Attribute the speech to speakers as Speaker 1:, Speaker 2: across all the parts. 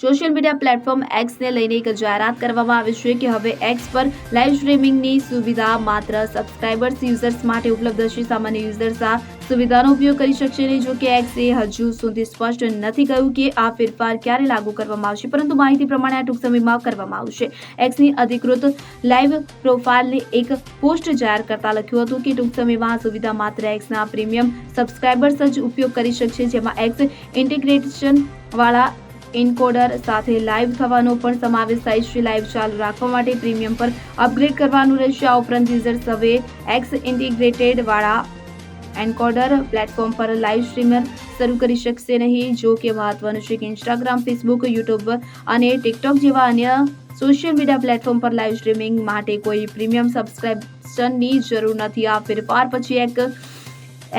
Speaker 1: Social media platform એક્સને લઈને એક જાહેરાત કરવામાં આવી છે કે હવે એક્સ પર લાઈવ સ્ટ્રીમિંગની સુવિધા માત્ર સબસ્ક્રાઇબર્સ, યુઝર્સ માટે ઉપલબ્ધ છે. સામાન્ય યુઝર્સ આ સુવિધાનો ઉપયોગ કરી શકશે નહીં. જો કે એક્સે હજુ સુધી સ્પષ્ટ નથી કહ્યું કે આ ફેરફાર ક્યારે લાગુ કરવામાં આવશે. પરંતુ માહિતી પ્રમાણે આ ટૂંક સમયમાં કરવામાં આવશે. એક્સની અધિકૃત લાઈવ પ્રોફાઇલને એક પોસ્ટ જાહેર કરતા લખ્યું હતું કે ટૂંક સમયમાં આ સુવિધા માત્ર એક્સના પ્રીમિયમ સબસ્ક્રાઇબર્સ જ ઉપયોગ કરી શકશે. જેમાં એક્સ ઇન્ટિગ્રેશન વાળા ઇનકોડર સાથે લાઈવ થવાનો પણ સમાવેશ થાય છે. લાઈવ ચાલુ રાખવા માટે પ્રીમિયમ પર અપગ્રેડ કરવાનું રહેશે. આ ઉપરાંત યુઝર સવે એક્સ ઇન્ટિગ્રેટેડ વાળા એન્કોડર પ્લેટફોર્મ પર લાઈવ સ્ટ્રીમર શરૂ કરી શકશે નહીં, જો કે મહત્વનું છે કે ઇન્સ્ટાગ્રામ ફેસબુક યુટ્યુબ અને ટિકટોક જેવા અન્ય સોશિયલ મીડિયા પ્લેટફોર્મ પર લાઈવ સ્ટ્રીમિંગ માટે કોઈ પ્રીમિયમ સબસ્ક્રિપ્શનની જરૂર નથી. આ ફેરફાર પછી એક,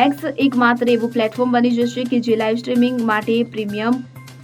Speaker 1: એક્સ એકમાત્ર એવું પ્લેટફોર્મ બની જશે કે જે લાઈવ સ્ટ્રીમિંગ માટે પ્રીમિયમ